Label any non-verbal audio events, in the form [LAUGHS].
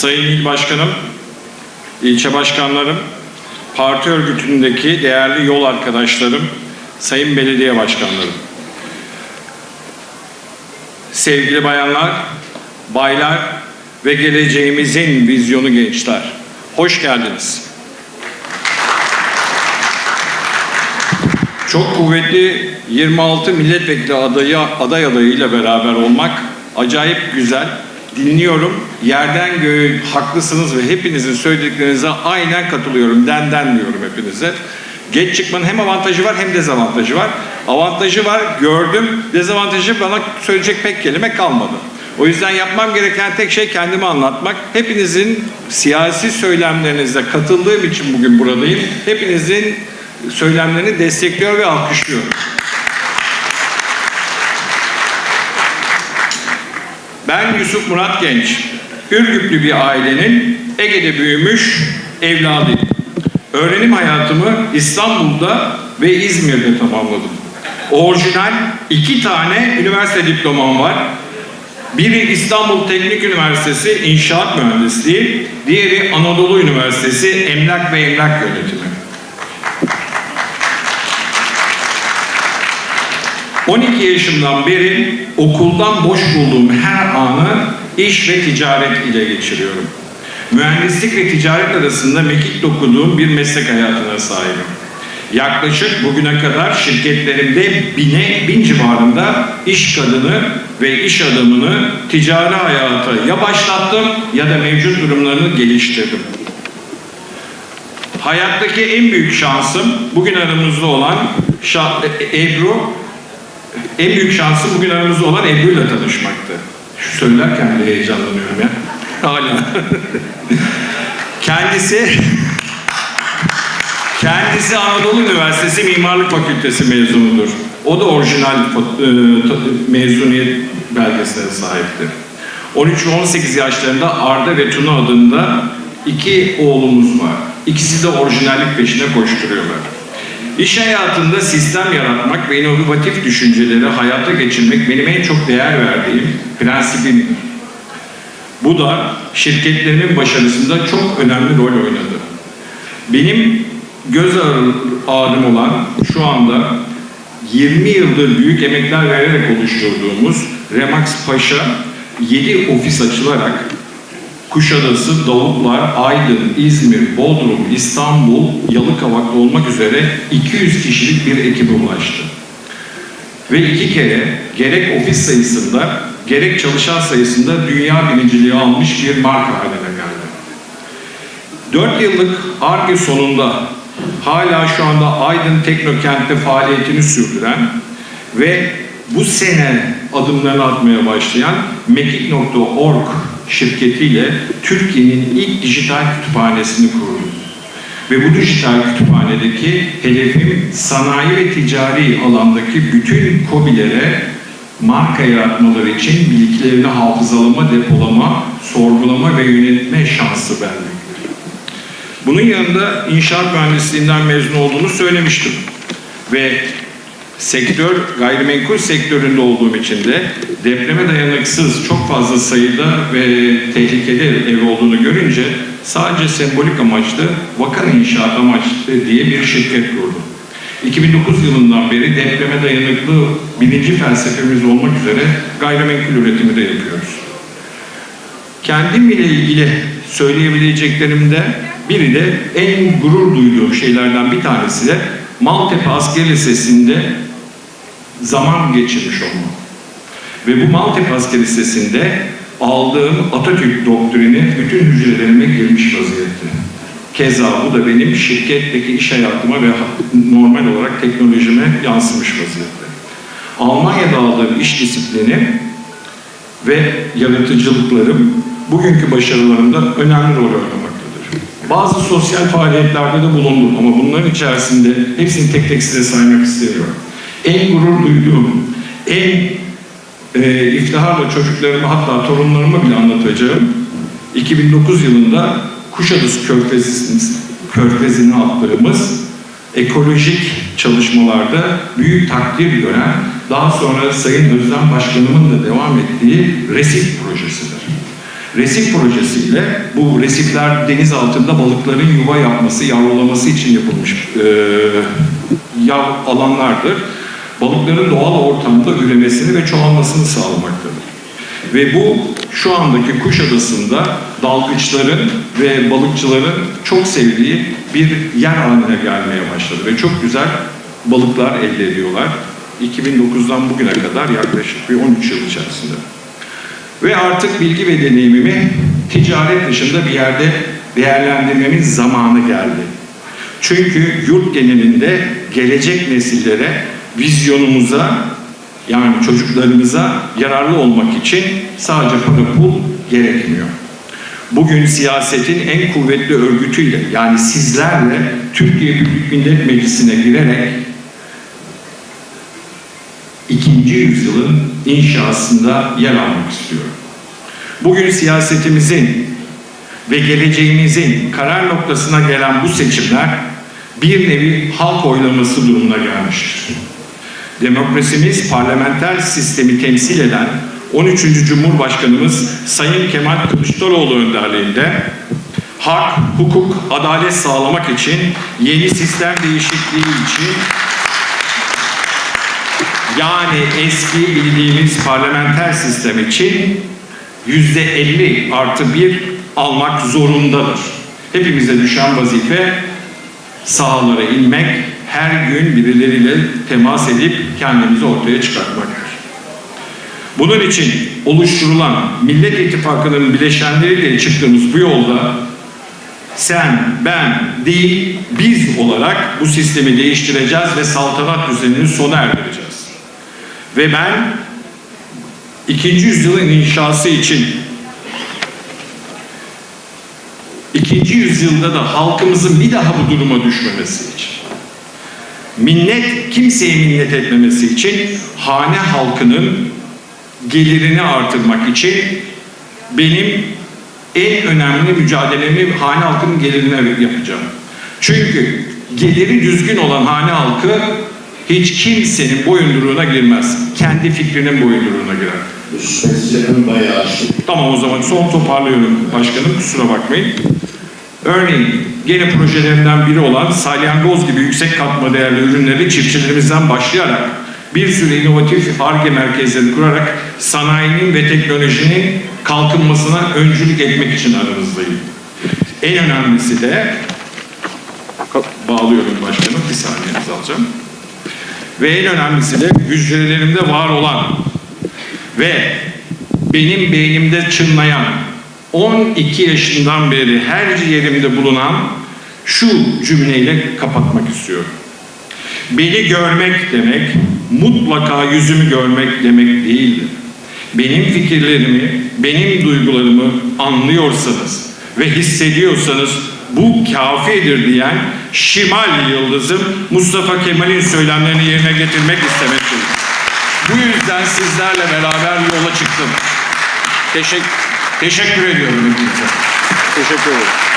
Sayın İl Başkanım, ilçe başkanlarım, parti örgütündeki değerli yol arkadaşlarım, sayın belediye başkanlarım. Sevgili bayanlar, baylar ve geleceğimizin vizyonu gençler. Hoş geldiniz. Çok kuvvetli 26 milletvekili adayı, aday adayıyla beraber olmak acayip güzel. Dinliyorum, yerden göğe haklısınız ve hepinizin söylediklerinize aynen katılıyorum. Denden diyorum hepinize. Geç çıkmanın hem avantajı var hem dezavantajı var. Avantajı var, gördüm. Dezavantajı bana söyleyecek pek kelime kalmadı. O yüzden yapmam gereken tek şey kendimi anlatmak. Hepinizin siyasi söylemlerinize katıldığım için bugün buradayım. Hepinizin söylemlerini destekliyor ve alkışlıyorum. Ben Yusuf Murat Genç. Ürgüplü bir ailenin Ege'de büyümüş evladıyım. Öğrenim hayatımı İstanbul'da ve İzmir'de tamamladım. Orijinal iki tane üniversite diplomam var. Biri İstanbul Teknik Üniversitesi İnşaat Mühendisliği, diğeri Anadolu Üniversitesi Emlak ve Emlak Yönetimi. 12 yaşımdan beri okuldan boş bulduğum her anı iş ve ticaret ile geçiriyorum. Mühendislik ve ticaret arasında mekik dokuduğum bir meslek hayatına sahibim. Yaklaşık bugüne kadar şirketlerimde bine, bin civarında iş kadını ve iş adamını ticari hayata ya başlattım ya da mevcut durumlarını geliştirdim. Hayattaki en büyük şansım bugün aramızda olan Ebru en büyük şansım bugün aramızda olan Ebru ile tanışmaktı. Şu söylerken bile heyecanlanıyorum ya. Hala. [LAUGHS] kendisi kendisi Anadolu Üniversitesi Mimarlık Fakültesi mezunudur. O da orijinal e, mezuniyet belgesine sahipti. 13 ve 18 yaşlarında Arda ve Tuna adında iki oğlumuz var. İkisi de orijinallik peşine koşturuyorlar. İş hayatında sistem yaratmak ve inovatif düşünceleri hayata geçirmek benim en çok değer verdiğim prensibimdir. Bu da şirketlerimin başarısında çok önemli rol oynadı. Benim göz ağrı- ağrım olan şu anda 20 yıldır büyük emekler vererek oluşturduğumuz Remax Paşa 7 ofis açılarak Kuşadası, Davutlar, Aydın, İzmir, Bodrum, İstanbul, Yalıkavak'ta olmak üzere 200 kişilik bir ekibe ulaştı. Ve iki kere gerek ofis sayısında gerek çalışan sayısında dünya birinciliği almış bir marka haline geldi. 4 yıllık ARGE sonunda hala şu anda Aydın Teknokent'te faaliyetini sürdüren ve bu sene adımlarını atmaya başlayan Mekik.org şirketiyle Türkiye'nin ilk dijital kütüphanesini kurdu. Ve bu dijital kütüphanedeki hedefim sanayi ve ticari alandaki bütün KOBİ'lere marka yaratmaları için bilgilerini hafızalama, depolama, sorgulama ve yönetme şansı vermektir. Bunun yanında inşaat mühendisliğinden mezun olduğunu söylemiştim. Ve sektör, gayrimenkul sektöründe olduğum için de depreme dayanıksız çok fazla sayıda ve tehlikeli ev olduğunu görünce sadece sembolik amaçlı Vakan İnşaat amaçlı diye bir şirket kurdum. 2009 yılından beri depreme dayanıklı birinci felsefemiz olmak üzere gayrimenkul üretimi de yapıyoruz. Kendimle ilgili söyleyebileceklerimde biri de en gurur duyduğum şeylerden bir tanesi de Maltepe Asker Lisesi'nde zaman geçirmiş olmam. Ve bu Maltepe Asker Lisesi'nde aldığım Atatürk doktrini bütün hücrelerime girmiş vaziyette. Keza bu da benim şirketteki iş hayatıma ve normal olarak teknolojime yansımış vaziyette. Almanya'da aldığım iş disiplini ve yaratıcılıklarım bugünkü başarılarımda önemli rol oynamaktadır. Bazı sosyal faaliyetlerde de bulundum ama bunların içerisinde hepsini tek tek size saymak istemiyorum. En gurur duyduğum, en e, iftiharla çocuklarıma hatta torunlarıma bile anlatacağım 2009 yılında Kuşadası Körfezi'ni, Körfezi'ne attığımız ekolojik çalışmalarda büyük takdir gören, daha sonra Sayın Özlem Başkanımın da devam ettiği resif projesidir. Resif projesiyle bu resifler deniz altında balıkların yuva yapması, yavrulaması için yapılmış e, yav alanlardır. Balıkların doğal ortamda üremesini ve çoğalmasını sağlamaktadır. Ve bu şu andaki Kuşadası'nda dalgıçların ve balıkçıların çok sevdiği bir yer haline gelmeye başladı ve çok güzel balıklar elde ediyorlar. 2009'dan bugüne kadar yaklaşık bir 13 yıl içerisinde. Ve artık bilgi ve deneyimimi ticaret dışında bir yerde değerlendirmemin zamanı geldi. Çünkü yurt genelinde gelecek nesillere, vizyonumuza yani çocuklarımıza yararlı olmak için sadece para pul gerekmiyor. Bugün siyasetin en kuvvetli örgütüyle yani sizlerle Türkiye Büyük Millet Meclisi'ne girerek ikinci yüzyılın inşasında yer almak istiyorum. Bugün siyasetimizin ve geleceğimizin karar noktasına gelen bu seçimler bir nevi halk oylaması durumuna gelmiştir. Demokrasimiz parlamenter sistemi temsil eden 13. Cumhurbaşkanımız Sayın Kemal Kılıçdaroğlu önderliğinde hak, hukuk, adalet sağlamak için yeni sistem değişikliği için yani eski bildiğimiz parlamenter sistem için yüzde 50 artı bir almak zorundadır. Hepimize düşen vazife sahalara inmek, her gün birileriyle temas edip kendimizi ortaya çıkartmaktır. Bunun için oluşturulan Millet İttifakı'nın bileşenleriyle çıktığımız bu yolda sen, ben değil, biz olarak bu sistemi değiştireceğiz ve saltanat düzenini sona erdireceğiz. Ve ben ikinci yüzyılın inşası için ikinci yüzyılda da halkımızın bir daha bu duruma düşmemesi için minnet kimseye minnet etmemesi için hane halkının gelirini artırmak için benim en önemli mücadelemi hane halkının gelirine yapacağım. Çünkü geliri düzgün olan hane halkı hiç kimsenin boyunduruğuna girmez. Kendi fikrinin boyunduruğuna girer. Bayağı Tamam o zaman son toparlıyorum başkanım kusura bakmayın. Örneğin gene projelerimden biri olan salyangoz gibi yüksek katma değerli ürünleri çiftçilerimizden başlayarak bir sürü inovatif ARGE merkezleri kurarak sanayinin ve teknolojinin kalkınmasına öncülük etmek için aranızdayım. En önemlisi de bağlıyorum başkanım bir saniyenizi alacağım. Ve en önemlisi de hücrelerimde var olan ve benim beynimde çınlayan 12 yaşından beri her yerimde bulunan şu cümleyle kapatmak istiyorum. Beni görmek demek mutlaka yüzümü görmek demek değildir. Benim fikirlerimi, benim duygularımı anlıyorsanız ve hissediyorsanız bu kafidir diyen Şimal Yıldızım Mustafa Kemal'in söylemlerini yerine getirmek istemektedir. Bu yüzden sizlerle beraber yola çıktım. Teşekkür, teşekkür ediyorum. Teşekkür ederim.